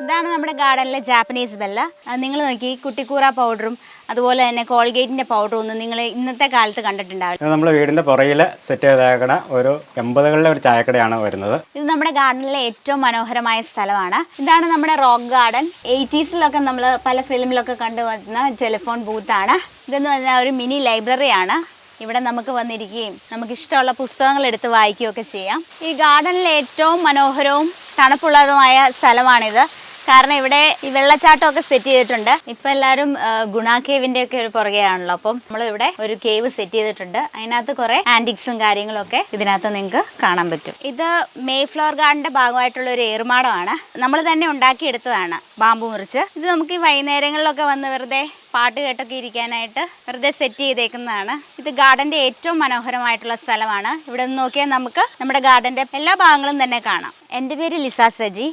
ഇതാണ് നമ്മുടെ ഗാർഡനിലെ Japanese Bella നിങ്ങൾ നോക്കി കുട്ടിക്കൂറ പൗഡറും അതുപോലെ തന്നെ കോൾഗേറ്റിന്റെ പൗഡറും ഒന്നും നിങ്ങൾ ഇന്നത്തെ കാലത്ത് കണ്ടിട്ടുണ്ടാവില്ല. നമ്മുടെ വീടിന്റെ പുറകിൽ സെറ്റ് ചെയ്തേക്കണ ഒരു എൺപതുകളിലെ ഒരു ചായക്കടയാണ് വരുന്നത്. ഇത് നമ്മുടെ ഗാർഡനിലെ ഏറ്റവും മനോഹരമായ സ്ഥലമാണ്. ഇതാണ് നമ്മുടെ റോക്ക് ഗാർഡൻ എയ്റ്റീസിലൊക്കെ നമ്മൾ പല ഫിലിമിലൊക്കെ കണ്ടുവരുന്ന ടെലിഫോൺ ബൂത്താണ് ഇതെന്ന് പറഞ്ഞാൽ ഒരു മിനി ലൈബ്രറിയാണ് ഇവിടെ നമുക്ക് വന്നിരിക്കുകയും നമുക്ക് ഇഷ്ടമുള്ള പുസ്തകങ്ങൾ എടുത്ത് വായിക്കുകയൊക്കെ ചെയ്യാം. ഈ ഗാർഡനിലെ ഏറ്റവും മനോഹരവും തണുപ്പുള്ളതുമായ സ്ഥലമാണിത്. കാരണം ഇവിടെ ഈ വെള്ളച്ചാട്ടമൊക്കെ സെറ്റ് ചെയ്തിട്ടുണ്ട്. ഇപ്പൊ എല്ലാവരും ഗുണ കേവിന്റെ ഒക്കെ ഒരു പുറകെയാണല്ലോ. അപ്പം നമ്മൾ ഇവിടെ ഒരു കേവ് സെറ്റ് ചെയ്തിട്ടുണ്ട്. അതിനകത്ത് കുറെ ആന്റിക്സും കാര്യങ്ങളും ഒക്കെ ഇതിനകത്ത് നിങ്ങൾക്ക് കാണാൻ പറ്റും. ഇത് മേ ഫ്ലോർ ഗാർഡന്റെ ഭാഗമായിട്ടുള്ള ഒരു ഏറുമാടമാണ്. നമ്മൾ തന്നെ ഉണ്ടാക്കിയെടുത്തതാണ് ബാമ്പു മുറിച്ച്. ഇത് നമുക്ക് ഈ വൈകുന്നേരങ്ങളിലൊക്കെ വന്ന് വെറുതെ പാട്ട് കേട്ടൊക്കെ ഇരിക്കാനായിട്ട് വെറുതെ സെറ്റ് ചെയ്തേക്കുന്നതാണ്. ഇത് ഗാർഡന്റെ ഏറ്റവും മനോഹരമായിട്ടുള്ള സ്ഥലമാണ്. ഇവിടെ നിന്ന് നോക്കിയാൽ നമുക്ക് നമ്മുടെ ഗാർഡന്റെ എല്ലാ ഭാഗങ്ങളും തന്നെ കാണാം. എന്റെ പേര് ലിസ സജി.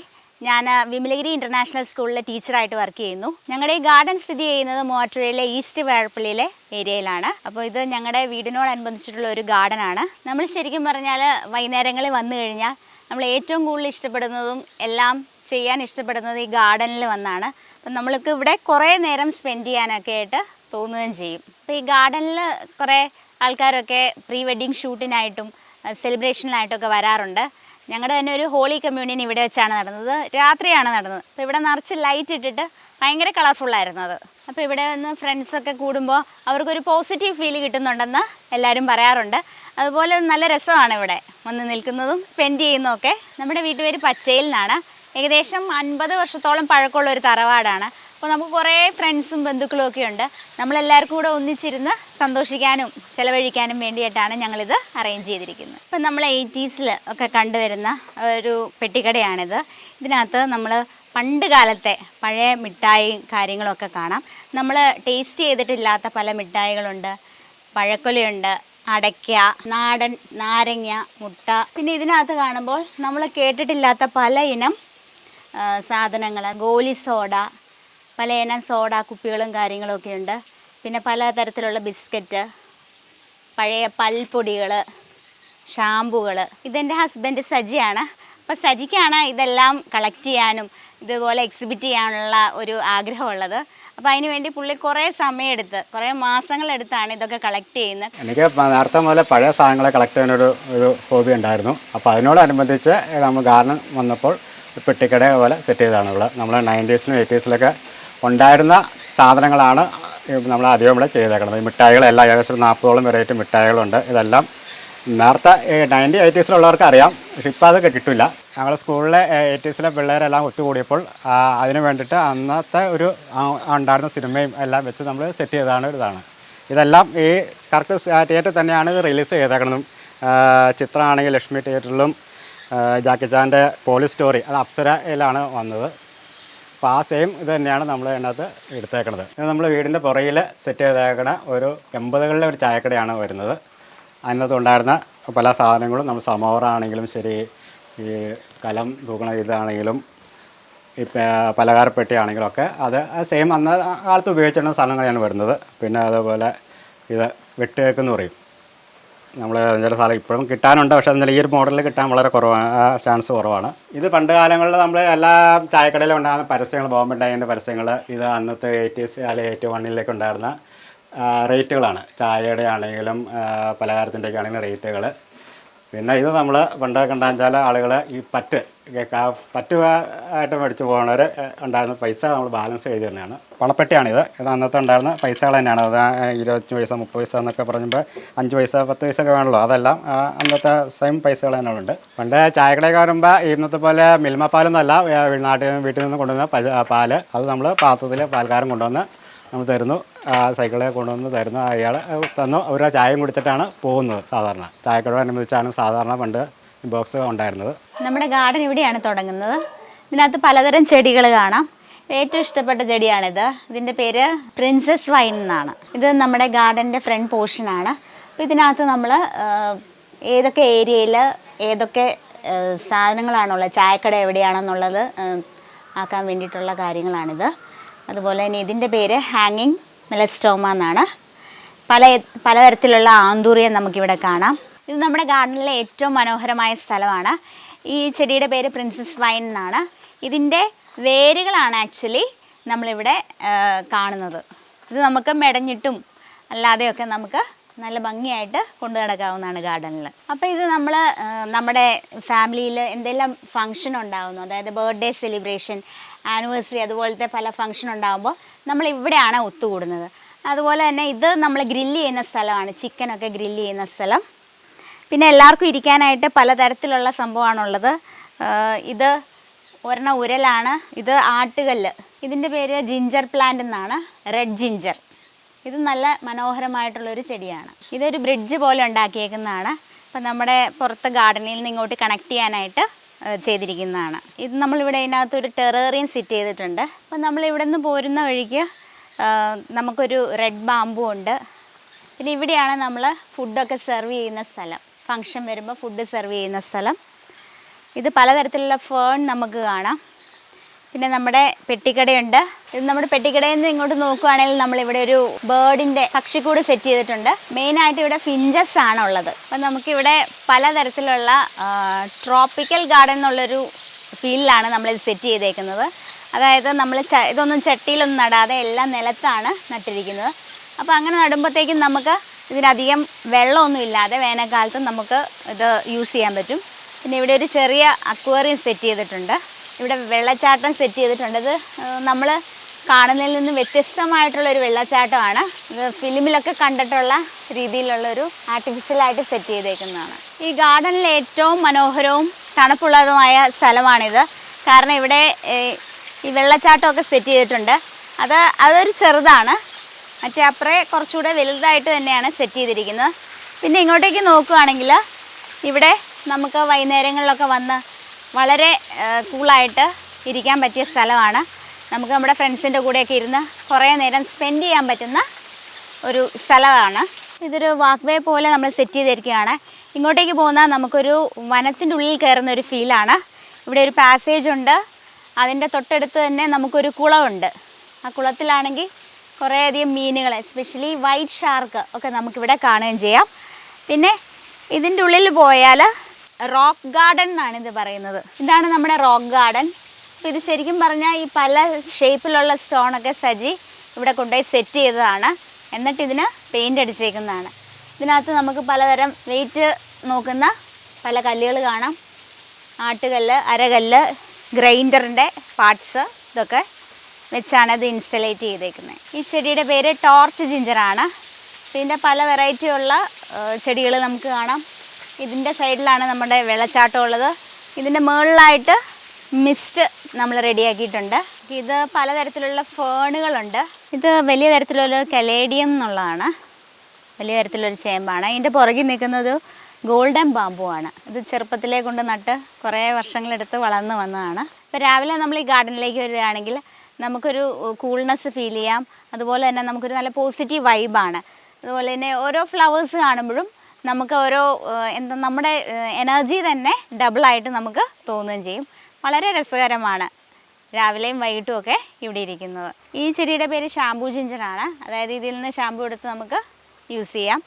ഞാൻ വിമലഗിരി ഇന്റർനാഷണൽ സ്കൂളിലെ ടീച്ചറായിട്ട് വർക്ക് ചെയ്യുന്നു. ഞങ്ങളുടെ ഈ ഗാർഡൻ സ്ഥിതി ചെയ്യുന്നത് മൂവാറ്റുപുഴയിലെ ഈസ്റ്റ് വേഴപ്പള്ളിയിലെ ഏരിയയിലാണ്. അപ്പോൾ ഇത് ഞങ്ങളുടെ വീടിനോടനുബന്ധിച്ചിട്ടുള്ള ഒരു ഗാർഡനാണ് നമ്മൾ ശരിക്കും പറഞ്ഞാൽ വൈകുന്നേരങ്ങളിൽ വന്നു കഴിഞ്ഞാൽ നമ്മൾ ഏറ്റവും കൂടുതൽ ഇഷ്ടപ്പെടുന്നതും എല്ലാം ചെയ്യാൻ ഇഷ്ടപ്പെടുന്നത് ഈ ഗാർഡനിൽ വന്നാണ്. അപ്പം നമ്മൾക്ക് ഇവിടെ കുറേ നേരം സ്പെൻഡ് ചെയ്യാനൊക്കെ ആയിട്ട് തോന്നുകയും ചെയ്യും. അപ്പോൾ ഈ ഗാർഡനിൽ കുറേ ആൾക്കാരൊക്കെ പ്രീ വെഡ്ഡിങ് ഷൂട്ടിനായിട്ടും സെലിബ്രേഷനിലായിട്ടൊക്കെ വരാറുണ്ട്. ഞങ്ങളുടെ തന്നെ ഒരു ഹോളി കമ്മ്യൂണിയൻ ഇവിടെ വെച്ചാണ് നടന്നത്. രാത്രിയാണ് നടന്നത്. അപ്പോൾ ഇവിടെ നിറച്ച് ലൈറ്റ് ഇട്ടിട്ട് ഭയങ്കര കളർഫുള്ളായിരുന്നു അത്. അപ്പോൾ ഇവിടെ നിന്ന് ഫ്രണ്ട്സൊക്കെ കൂടുമ്പോൾ അവർക്കൊരു പോസിറ്റീവ് ഫീൽ കിട്ടുന്നുണ്ടെന്ന് എല്ലാവരും പറയാറുണ്ട്. അതുപോലെ നല്ല രസമാണ് ഇവിടെ വന്ന് നിൽക്കുന്നതും സ്പെൻഡ് ചെയ്യുന്നതൊക്കെ. നമ്മുടെ വീട്ടുപേര് പച്ചയിൽ നിന്നാണ് ഏകദേശം അൻപത് വർഷത്തോളം പഴക്കമുള്ള ഒരു തറവാടാണ്. അപ്പോൾ നമുക്ക് കുറേ ഫ്രണ്ട്സും ബന്ധുക്കളും ഒക്കെ ഉണ്ട്. നമ്മളെല്ലാവർക്കും കൂടെ ഒന്നിച്ചിരുന്ന് സന്തോഷിക്കാനും ചിലവഴിക്കാനും വേണ്ടിയിട്ടാണ് ഞങ്ങളിത് അറേഞ്ച് ചെയ്തിരിക്കുന്നത്. ഇപ്പം നമ്മൾ എയ്റ്റീസിൽ ഒക്കെ കണ്ടുവരുന്ന ഒരു പെട്ടിക്കടയാണിത്. ഇതിനകത്ത് നമ്മൾ പണ്ട് കാലത്തെ പഴയ മിഠായി കാര്യങ്ങളൊക്കെ കാണാം. നമ്മൾ ടേസ്റ്റ് ചെയ്തിട്ടില്ലാത്ത പല മിഠായികളുണ്ട്. പഴക്കൊലയുണ്ട് അടയ്ക്ക നാടൻ നാരങ്ങ മുട്ട. പിന്നെ ഇതിനകത്ത് കാണുമ്പോൾ നമ്മൾ കേട്ടിട്ടില്ലാത്ത പല ഇനം സാധനങ്ങൾ ഗോലി സോഡ പല ഇനം സോഡ കുപ്പികളും കാര്യങ്ങളൊക്കെ ഉണ്ട്. പിന്നെ പലതരത്തിലുള്ള ബിസ്ക്കറ്റ് പഴയ പൽപ്പൊടികൾ ഷാമ്പുകൾ. ഇതെന്റെ ഹസ്ബൻഡ് സജിയാണ്. അപ്പോൾ സജിക്കാണ് ഇതെല്ലാം കളക്ട് ചെയ്യാനും ഇതുപോലെ എക്സിബിറ്റ് ചെയ്യാനുള്ള ഒരു ആഗ്രഹമുള്ളത്. അപ്പോൾ അതിന് വേണ്ടി പുള്ളി കുറേ സമയമെടുത്ത് കുറേ മാസങ്ങളെടുത്താണ് ഇതൊക്കെ കളക്ട് ചെയ്യുന്നത്. എനിക്ക് നേരത്തെ മുതലേ പഴയ സാധനങ്ങളെ കളക്ട് ചെയ്യാനൊരു ഒരു ഹോബി ഉണ്ടായിരുന്നു. അപ്പോൾ അതിനോടനുബന്ധിച്ച് നമ്മൾ ഗാർഡൻ വന്നപ്പോൾ പെട്ടിക്കട പോലെ സെറ്റ് ചെയ്തതാണ് ഇവിടെ നമ്മൾ നയന്റീസിലും എയ്റ്റീസിലൊക്കെ ഉണ്ടായിരുന്ന സാധനങ്ങളാണ് നമ്മൾ ആദ്യം ഇവിടെ ചെയ്തേക്കുന്നത് മിഠായികളെല്ലാം ഏകദേശം നാൽപ്പതോളം വെറൈറ്റി മിഠായികളുണ്ട്. ഇതെല്ലാം നേരത്തെ നയന്റി എയ്റ്റീസിലുള്ളവർക്ക് അറിയാം. പക്ഷെ ഇപ്പോൾ അതൊക്കെ കിട്ടില്ല. ഞങ്ങൾ സ്കൂളിലെ എയ്റ്റീസിലെ പിള്ളേരെല്ലാം ഒത്തുകൂടിയപ്പോൾ അതിന് വേണ്ടിയിട്ട് അന്നത്തെ ഒരു ഉണ്ടായിരുന്ന സിനിമയും എല്ലാം വെച്ച് നമ്മൾ സെറ്റ് ചെയ്തതാണ് ഇതാണ്. ഇതെല്ലാം ഈ കറക്റ്റ് തിയേറ്ററിൽ തന്നെയാണ് റിലീസ് ചെയ്തേക്കുന്നതും ചിത്രമാണെങ്കിൽ ലക്ഷ്മി തിയേറ്ററിലും ജാക്കി ചാന്റെ പോലീസ് സ്റ്റോറി അത് അപ്സരയിലാണ് വന്നത്. അപ്പോൾ ആ സെയിം ഇത് തന്നെയാണ് നമ്മൾ അതിനകത്ത് എടുത്തേക്കണത്. ഇത് നമ്മൾ വീടിന്റെ പുറകിൽ സെറ്റ് ചെയ്തേക്കണ ഒരു എൺപതുകളിലെ ഒരു ചായക്കടയാണ് വരുന്നത്. അതിനകത്ത് ഉണ്ടായിരുന്ന പല സാധനങ്ങളും നമ്മൾ സമോറാണെങ്കിലും ശരി ഈ കലം തൂക്കണ ഇതാണെങ്കിലും ഈ പലകാരപ്പെട്ടി ആണെങ്കിലും ഒക്കെ അത് സെയിം അന്ന് കാലത്ത് ഉപയോഗിച്ചിരുന്ന സാധനങ്ങളാണ് വരുന്നത്. പിന്നെ അതുപോലെ ഇത് വെട്ടുകേക്കെന്ന് പറയും. നമ്മൾ ചില സാധനം ഇപ്പോഴും കിട്ടാനുണ്ട് പക്ഷേ എന്നാലും ഈ ഒരു മോഡലിൽ കിട്ടാൻ വളരെ കുറവാണ് ചാൻസ് കുറവാണ്. ഇത് പണ്ട് കാലങ്ങളിൽ നമ്മൾ എല്ലാ ചായക്കടയിലും ഉണ്ടാകുന്ന പരസ്യങ്ങൾ ബോംബുണ്ടായതിന്റെ പരസ്യങ്ങൾ ഇത് അന്നത്തെ എയ്റ്റീസ് അല്ലെങ്കിൽ എയ്റ്റി വണ്ണിലേക്ക് ഉണ്ടായിരുന്ന റേറ്റുകളാണ് ചായയുടെ ആണെങ്കിലും പലഹാരത്തിന്റെയൊക്കെ ആണെങ്കിലും റേറ്റുകൾ പിന്നെ ഇത് നമ്മൾ പണ്ട് ഉണ്ടാച്ചാൽ ആളുകൾ ഈ പറ്റ് പറ്റ് ആയിട്ട് മേടിച്ച് പോകുന്നവർ ഉണ്ടായിരുന്ന പൈസ നമ്മൾ ബാലൻസ് എഴുതി തന്നെയാണ്. പണപ്പെട്ടിയാണിത്. ഇത് അന്നത്തെ ഉണ്ടായിരുന്ന പൈസകൾ തന്നെയാണ്. അത് ഇരുപത്തഞ്ച് പൈസ മുപ്പത് പൈസ എന്നൊക്കെ പറയുമ്പോൾ അഞ്ച് പൈസ പത്ത് പൈസ ഒക്കെ വേണമല്ലോ അതെല്ലാം അന്നത്തെ സെയിം പൈസകൾ തന്നെ ഉണ്ട് പണ്ട് ചായക്കടയൊക്കെ വരുമ്പോൾ ഇന്നത്തെ പോലെ മിൽമ പാലൊന്നും അല്ല നാട്ടിൽ വീട്ടിൽ നിന്ന് കൊണ്ടുവന്ന പാൽ. അത് നമ്മൾ പാത്രത്തിൽ പാൽക്കാരം കൊണ്ടുവന്ന് നമ്മൾ തരുന്നു. ആ സൈക്കിളെ കൊണ്ടുവന്ന് തരുന്നു അയാൾ തന്നു. അവർ ആ ചായയും കുടിച്ചിട്ടാണ് പോകുന്നത് സാധാരണ. ചായക്കടയോടനുബന്ധിച്ചാണ് സാധാരണ പണ്ട് ബോക്സ് ഉണ്ടായിരുന്നത്. നമ്മുടെ ഗാർഡൻ ഇവിടെയാണ് തുടങ്ങുന്നത്. ഇതിനകത്ത് പലതരം ചെടികൾ കാണാം. ഏറ്റവും ഇഷ്ടപ്പെട്ട ചെടിയാണിത്. ഇതിന്റെ പേര് പ്രിൻസസ് വൈൻ എന്നാണ്. ഇത് നമ്മുടെ ഗാർഡന്റെ ഫ്രണ്ട് പോർഷനാണ് അപ്പോൾ ഇതിനകത്ത് നമ്മൾ ഏതൊക്കെ ഏരിയയിൽ ഏതൊക്കെ സാധനങ്ങളാണുള്ളത് ചായക്കട എവിടെയാണെന്നുള്ളത് ആക്കാൻ വേണ്ടിയിട്ടുള്ള കാര്യങ്ങളാണിത്. അതുപോലെ തന്നെ ഇതിന്റെ പേര് ഹാങ്ങിങ് മെലസ്റ്റോമ എന്നാണ്. പല പലതരത്തിലുള്ള ആന്തൂറിയ നമുക്കിവിടെ കാണാം. ഇത് നമ്മുടെ ഗാർഡനിലെ ഏറ്റവും മനോഹരമായ സ്ഥലമാണ്. ഈ ചെടിയുടെ പേര് പ്രിൻസസ് വൈൻ എന്നാണ്. ഇതിന്റെ വേരുകളാണ് ആക്ച്വലി നമ്മളിവിടെ കാണുന്നത്. ഇത് നമുക്ക് മെടഞ്ഞിട്ടും അല്ലാതെയൊക്കെ നമുക്ക് നല്ല ഭംഗിയായിട്ട് കൊണ്ടു നടക്കാവുന്നതാണ് ഗാർഡനിൽ അപ്പോൾ ഇത് നമ്മൾ നമ്മുടെ ഫാമിലിയിൽ എന്തെല്ലാം ഫങ്ഷൻ ഉണ്ടാകുന്നു അതായത് ബർത്ത്ഡേ സെലിബ്രേഷൻ ആനിവേഴ്സറി അതുപോലത്തെ പല ഫങ്ഷൻ ഉണ്ടാകുമ്പോൾ നമ്മൾ ഇവിടെയാണ് ഒത്തുകൂടുന്നത്. അതുപോലെ തന്നെ ഇത് നമ്മൾ ഗ്രില്ല് ചെയ്യുന്ന സ്ഥലമാണ്. ചിക്കനൊക്കെ ഗ്രില്ല് ചെയ്യുന്ന സ്ഥലം. പിന്നെ എല്ലാവർക്കും ഇരിക്കാനായിട്ട് പലതരത്തിലുള്ള സംഭവമാണുള്ളത്. ഇത് ഒരെണ്ണ ഉരലാണ്. ഇത് ആട്ടുകല്ല്. ഇതിന്റെ പേര് ജിഞ്ചർ പ്ലാന്റ് എന്നാണ്. റെഡ് ജിഞ്ചർ ഇത് നല്ല മനോഹരമായിട്ടുള്ളൊരു ചെടിയാണ്. ഇതൊരു ബ്രിഡ്ജ് പോലെ ഉണ്ടാക്കിയേക്കുന്നതാണ്. അപ്പം നമ്മുടെ പുറത്ത് ഗാർഡനിൽ നിന്ന് ഇങ്ങോട്ട് കണക്ട് ചെയ്യാനായിട്ട് ചെയ്തിരിക്കുന്നതാണ്. ഇത് നമ്മളിവിടെ ഇതിനകത്ത് ഒരു ടെറേറിയം സെറ്റ് ചെയ്തിട്ടുണ്ട്. അപ്പം നമ്മളിവിടെ നിന്ന് പോരുന്ന വഴിക്ക് നമുക്കൊരു റെഡ് ബാമ്പു ഉണ്ട്. പിന്നെ ഇവിടെയാണ് നമ്മൾ ഫുഡൊക്കെ സെർവ് ചെയ്യുന്ന സ്ഥലം. ഫങ്ഷൻ വരുമ്പോൾ ഫുഡ് സെർവ് ചെയ്യുന്ന സ്ഥലം. ഇത് പലതരത്തിലുള്ള ഫേൺ നമുക്ക് കാണാം. പിന്നെ നമ്മുടെ പെട്ടിക്കടയുണ്ട്. ഇത് നമ്മുടെ പെട്ടിക്കടയിൽ നിന്ന് ഇങ്ങോട്ട് നോക്കുവാണെങ്കിൽ നമ്മളിവിടെ ഒരു ബേർഡിന്റെ പക്ഷിക്കൂട് സെറ്റ് ചെയ്തിട്ടുണ്ട്. മെയിൻ ആയിട്ട് ഇവിടെ ഫിഞ്ചസ് ആണ് ഉള്ളത്. അപ്പം നമുക്കിവിടെ പലതരത്തിലുള്ള ട്രോപ്പിക്കൽ ഗാർഡൻ എന്നുള്ളൊരു ഫീൽഡിലാണ് നമ്മളിത് സെറ്റ് ചെയ്തേക്കുന്നത്. അതായത് നമ്മൾ ഇതൊന്നും ചട്ടിയിലൊന്നും നടാതെ എല്ലാം നിലത്താണ് നട്ടിരിക്കുന്നത്. അപ്പോൾ അങ്ങനെ നടുമ്പോഴത്തേക്കും നമുക്ക് ഇതിനധികം വെള്ളമൊന്നും ഇല്ലാതെ വേനൽക്കാലത്ത് നമുക്ക് ഇത് യൂസ് ചെയ്യാൻ പറ്റും. പിന്നെ ഇവിടെ ഒരു ചെറിയ അക്വേറിയം സെറ്റ് ചെയ്തിട്ടുണ്ട്. ഇവിടെ വെള്ളച്ചാട്ടം സെറ്റ് ചെയ്തിട്ടുണ്ട്. ഇത് നമ്മൾ കാണുന്നതിൽ നിന്ന് വ്യത്യസ്തമായിട്ടുള്ള ഒരു വെള്ളച്ചാട്ടമാണ്. ഇത് ഫിലിമിലൊക്കെ കണ്ടിട്ടുള്ള രീതിയിലുള്ളൊരു ആർട്ടിഫിഷ്യലായിട്ട് സെറ്റ് ചെയ്തേക്കുന്നതാണ്. ഈ ഗാർഡനിലെ ഏറ്റവും മനോഹരവും തണുപ്പുള്ളതുമായ സ്ഥലമാണിത്. കാരണം ഇവിടെ ഈ വെള്ളച്ചാട്ടമൊക്കെ സെറ്റ് ചെയ്തിട്ടുണ്ട്. അത് അതൊരു ചെറുതാണ്. മറ്റേ അപ്പുറേ കുറച്ചുകൂടെ വലുതായിട്ട് തന്നെയാണ് സെറ്റ് ചെയ്തിരിക്കുന്നത്. പിന്നെ ഇങ്ങോട്ടേക്ക് നോക്കുകയാണെങ്കിൽ ഇവിടെ നമുക്ക് വൈകുന്നേരങ്ങളിലൊക്കെ വന്ന് വളരെ കൂളായിട്ട് ഇരിക്കാൻ പറ്റിയ സ്ഥലമാണ്. നമുക്ക് നമ്മുടെ ഫ്രണ്ട്സിന്റെ കൂടെയൊക്കെ ഇരുന്ന് കുറേ നേരം സ്പെൻഡ് ചെയ്യാൻ പറ്റുന്ന ഒരു സ്ഥലമാണ്. ഇതൊരു വാക്ക് വേ പോലെ നമ്മൾ സെറ്റ് ചെയ്തിരിക്കുകയാണ്. ഇങ്ങോട്ടേക്ക് പോകുന്ന നമുക്കൊരു വനത്തിന്റെ ഉള്ളിൽ കയറുന്ന ഒരു ഫീലാണ് ഇവിടെ ഒരു പാസേജ് ഉണ്ട്. അതിന്റെ തൊട്ടടുത്ത് തന്നെ നമുക്കൊരു കുളമുണ്ട്. ആ കുളത്തിലാണെങ്കിൽ കുറേയധികം മീനുകൾ എസ്പെഷ്യലി വൈറ്റ് ഷാർക്ക് ഒക്കെ നമുക്കിവിടെ കാണുകയും ചെയ്യാം. പിന്നെ ഇതിന്റെ ഉള്ളിൽ പോയാൽ റോക്ക് ഗാർഡൻ എന്നാണ് ഇത് പറയുന്നത്. ഇതാണ് നമ്മുടെ റോക്ക് ഗാർഡൻ. ഇത് ശരിക്കും പറഞ്ഞാൽ ഈ പല ഷേപ്പിലുള്ള സ്റ്റോണൊക്കെ സജി ഇവിടെ കൊണ്ടുപോയി സെറ്റ് ചെയ്തതാണ്. എന്നിട്ട് ഇതിന് പെയിന്റ് അടിച്ചേക്കുന്നതാണ്. ഇതിനകത്ത് നമുക്ക് പലതരം വെയിറ്റ് നോക്കുന്ന പല കല്ലുകൾ കാണാം. ആട്ടുകല്ല് അരകല്ല് ഗ്രൈൻഡറിന്റെ പാർട്സ് ഇതൊക്കെ വെച്ചാണ് ഇത് ഇൻസ്റ്റലേറ്റ് ചെയ്തേക്കുന്നത്. ഈ ചെടിയുടെ പേര് ടോർച്ച് ജിഞ്ചറാണ്. ഇതിന്റെ പല വെറൈറ്റിയുള്ള ചെടികൾ നമുക്ക് കാണാം. ഇതിന്റെ സൈഡിലാണ് നമ്മുടെ വെള്ളച്ചാട്ടം ഉള്ളത്. ഇതിന്റെ മുകളിലായിട്ട് മിസ്റ്റ് നമ്മൾ റെഡിയാക്കിയിട്ടുണ്ട്. ഇത് പലതരത്തിലുള്ള ഫേണുകളുണ്ട്. ഇത് വലിയ തരത്തിലുള്ള കലേഡിയം എന്നുള്ളതാണ്. വലിയ തരത്തിലൊരു ചേമ്പാണ്. അതിന്റെ പുറകിൽ നിൽക്കുന്നത് ഗോൾഡൻ ബാമ്പു ആണ്. ഇത് ചെറുപ്പത്തിലേ കൊണ്ട് നട്ട് കുറേ വർഷങ്ങളെടുത്ത് വളർന്നു വന്നതാണ്. ഇപ്പോൾ രാവിലെ നമ്മൾ ഈ ഗാർഡനിലേക്ക് വരികയാണെങ്കിൽ നമുക്കൊരു കൂൾനെസ് ഫീൽ ചെയ്യാം. അതുപോലെ തന്നെ നമുക്കൊരു നല്ല പോസിറ്റീവ് വൈബാണ് അതുപോലെ തന്നെ ഓരോ ഫ്ലവേഴ്സ് കാണുമ്പോഴും നമുക്ക് ഓരോ എന്താ നമ്മുടെ എനർജി തന്നെ ഡബിളായിട്ട് നമുക്ക് തോന്നുകയും ചെയ്യും. വളരെ രസകരമാണ് രാവിലെയും വൈകിട്ടും ഒക്കെ ഇവിടെ ഇരിക്കുന്നത്. ഈ ചെടിയുടെ പേര് ഷാംപൂ ജിഞ്ചറാണ്. അതായത് ഇതിൽ നിന്ന് ഷാംപൂ എടുത്ത് നമുക്ക് യൂസ് ചെയ്യാം.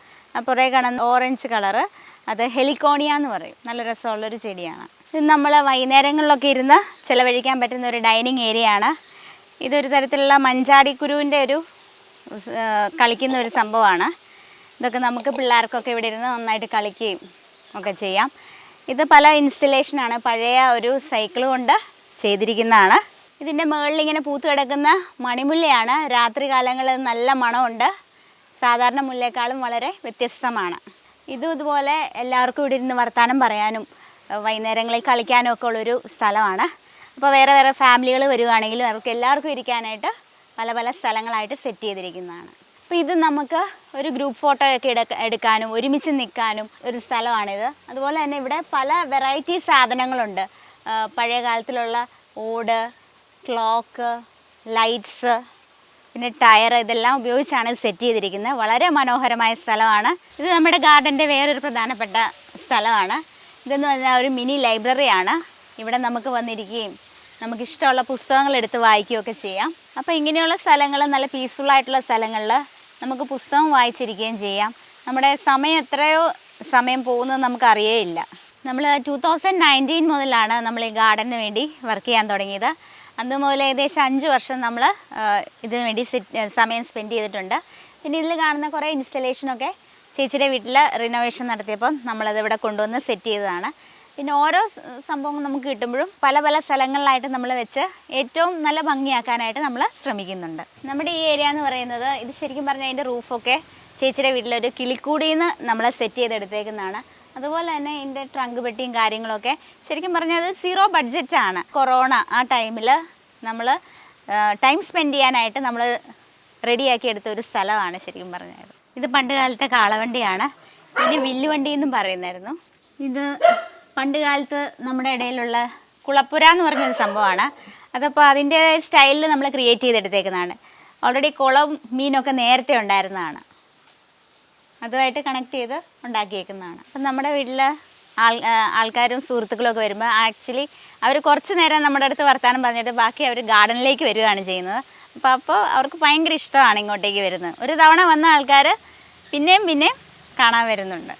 പുറകെ കാണുന്ന ഓറഞ്ച് കളറ് അത് ഹെലിക്കോണിയ എന്ന് പറയും. നല്ല രസമുള്ളൊരു ചെടിയാണ്. ഇത് നമ്മൾ വൈകുന്നേരങ്ങളിലൊക്കെ ഇരുന്ന് ചിലവഴിക്കാൻ പറ്റുന്ന ഒരു ഡൈനിങ് ഏരിയ ആണ് ഇതൊരു തരത്തിലുള്ള മഞ്ചാടിക്കുരുവിന്റെ ഒരു കളിക്കുന്ന ഒരു സംഭവമാണ്. ഇതൊക്കെ നമുക്ക് പിള്ളേർക്കൊക്കെ ഇവിടെ ഇരുന്ന് നന്നായിട്ട് കളിക്കുകയും ഒക്കെ ചെയ്യാം. ഇത് പല ഇൻസ്റ്റലേഷനാണ് പഴയ ഒരു സൈക്കിൾ കൊണ്ട് ചെയ്തിരിക്കുന്നതാണ്. ഇതിന്റെ മുകളിൽ ഇങ്ങനെ പൂത്ത് കിടക്കുന്ന മണിമുല്ലയാണ്. രാത്രി കാലങ്ങളിൽ നല്ല മണമുണ്ട്. സാധാരണ മുല്ലയേക്കാളും വളരെ വ്യത്യസ്തമാണ്. ഇതും ഇതുപോലെ എല്ലാവർക്കും ഇവിടെ ഇരുന്ന് വർത്തമാനം പറയാനും വൈകുന്നേരങ്ങളിൽ കളിക്കാനും ഒക്കെ ഉള്ളൊരു സ്ഥലമാണ്. അപ്പോൾ വേറെ വേറെ ഫാമിലികൾ വരുവാണെങ്കിലും അവർക്ക് എല്ലാവർക്കും ഇരിക്കാനായിട്ട് പല പല സ്ഥലങ്ങളായിട്ട് സെറ്റ് ചെയ്തിരിക്കുന്നതാണ്. അപ്പോൾ ഇത് നമുക്ക് ഒരു ഗ്രൂപ്പ് ഫോട്ടോ ഒക്കെ എടുക്ക എടുക്കാനും ഒരുമിച്ച് നിൽക്കാനും ഒരു സ്ഥലമാണിത്. അതുപോലെ തന്നെ ഇവിടെ പല വെറൈറ്റി സാധനങ്ങളുണ്ട്. പഴയ കാലത്തിലുള്ള ഓട് ക്ലോക്ക് ലൈറ്റ്സ് പിന്നെ ടയർ ഇതെല്ലാം ഉപയോഗിച്ചാണ് സെറ്റ് ചെയ്തിരിക്കുന്നത്. വളരെ മനോഹരമായ സ്ഥലമാണ്. ഇത് നമ്മുടെ ഗാർഡന്റെ വേറൊരു പ്രധാനപ്പെട്ട സ്ഥലമാണ്. ഇതെന്ന് പറഞ്ഞാൽ ഒരു മിനി ലൈബ്രറിയാണ് ഇവിടെ നമുക്ക് വന്നിരിക്കുകയും നമുക്ക് ഇഷ്ടമുള്ള പുസ്തകങ്ങൾ എടുത്ത് വായിക്കുകയൊക്കെ ചെയ്യാം. അപ്പോൾ ഇങ്ങനെയുള്ള സ്ഥലങ്ങൾ നല്ല പീസ്ഫുൾ ആയിട്ടുള്ള സ്ഥലങ്ങളിൽ നമുക്ക് പുസ്തകം വായിച്ചിരിക്കുകയും ചെയ്യാം. നമ്മുടെ സമയം എത്രയോ സമയം പോകുന്നത് നമുക്കറിയേയില്ല. നമ്മൾ ടു തൗസൻഡ് നയന്റീൻ മുതലാണ് നമ്മൾ ഈ ഗാർഡന് വേണ്ടി വർക്ക് ചെയ്യാൻ തുടങ്ങിയത്. അന്ന് മുതൽ ഏകദേശം അഞ്ച് വർഷം നമ്മൾ ഇതിനു വേണ്ടി സമയം സ്പെൻഡ് ചെയ്തിട്ടുണ്ട്. പിന്നെ ഇതിൽ കാണുന്ന കുറേ ഇൻസ്റ്റലേഷനൊക്കെ ചേച്ചിയുടെ വീട്ടിൽ റിനോവേഷൻ നടത്തിയപ്പം നമ്മളത് ഇവിടെ കൊണ്ടുവന്ന് സെറ്റ് ചെയ്തതാണ്. പിന്നെ ഓരോ സംഭവം നമുക്ക് കിട്ടുമ്പോഴും പല പല സ്ഥലങ്ങളിലായിട്ട് നമ്മൾ വെച്ച് ഏറ്റവും നല്ല ഭംഗിയാക്കാനായിട്ട് നമ്മൾ ശ്രമിക്കുന്നുണ്ട്. നമ്മുടെ ഈ ഏരിയ എന്ന് പറയുന്നത് ഇത് ശരിക്കും പറഞ്ഞാൽ അതിന്റെ റൂഫൊക്കെ ചേച്ചിയുടെ വീട്ടിലൊരു കിളിക്കൂടിയിൽ നിന്ന് നമ്മൾ സെറ്റ് ചെയ്തെടുത്തേക്കുന്നതാണ്. അതുപോലെ തന്നെ ഇതിന്റെ ട്രങ്ക് പെട്ടിയും കാര്യങ്ങളൊക്കെ ശരിക്കും പറഞ്ഞാൽ അത് സീറോ ബഡ്ജറ്റാണ് കൊറോണ ആ ടൈമിൽ നമ്മൾ ടൈം സ്പെൻഡ് ചെയ്യാനായിട്ട് നമ്മൾ റെഡിയാക്കി എടുത്ത ഒരു സ്ഥലമാണ് ശരിക്കും പറഞ്ഞാൽ ഇത് പണ്ട് കാലത്തെ കാളവണ്ടിയാണ്. ഇതിന് വില്ലുവണ്ടി എന്നും പറയുന്നായിരുന്നു ഇത് പണ്ട് കാലത്ത് നമ്മുടെ ഇടയിലുള്ള കുളപ്പുര എന്ന് പറഞ്ഞൊരു സംഭവമാണ്. അതപ്പോൾ അതിന്റെ സ്റ്റൈലിൽ നമ്മൾ ക്രിയേറ്റ് ചെയ്തെടുത്തേക്കുന്നതാണ്. ഓൾറെഡി കുളം മീനൊക്കെ നേരത്തെ ഉണ്ടായിരുന്നതാണ്. അതുമായിട്ട് കണക്ട് ചെയ്ത് ഉണ്ടാക്കിയേക്കുന്നതാണ്. അപ്പം നമ്മുടെ വീട്ടിൽ ആൾ ആൾക്കാരും സുഹൃത്തുക്കളും ഒക്കെ വരുമ്പോൾ ആക്ച്വലി അവർ കുറച്ച് നേരം നമ്മുടെ അടുത്ത് വർത്താനം പറഞ്ഞിട്ട് ബാക്കി അവർ ഗാർഡനിലേക്ക് വരികയാണ് ചെയ്യുന്നത്. അപ്പോൾ അപ്പോൾ അവർക്ക് ഭയങ്കര ഇഷ്ടമാണ് ഇങ്ങോട്ടേക്ക് വരുന്നത്. ഒരു തവണ വന്ന ആൾക്കാർ പിന്നെയും പിന്നെയും കാണാൻ വരുന്നുണ്ട്.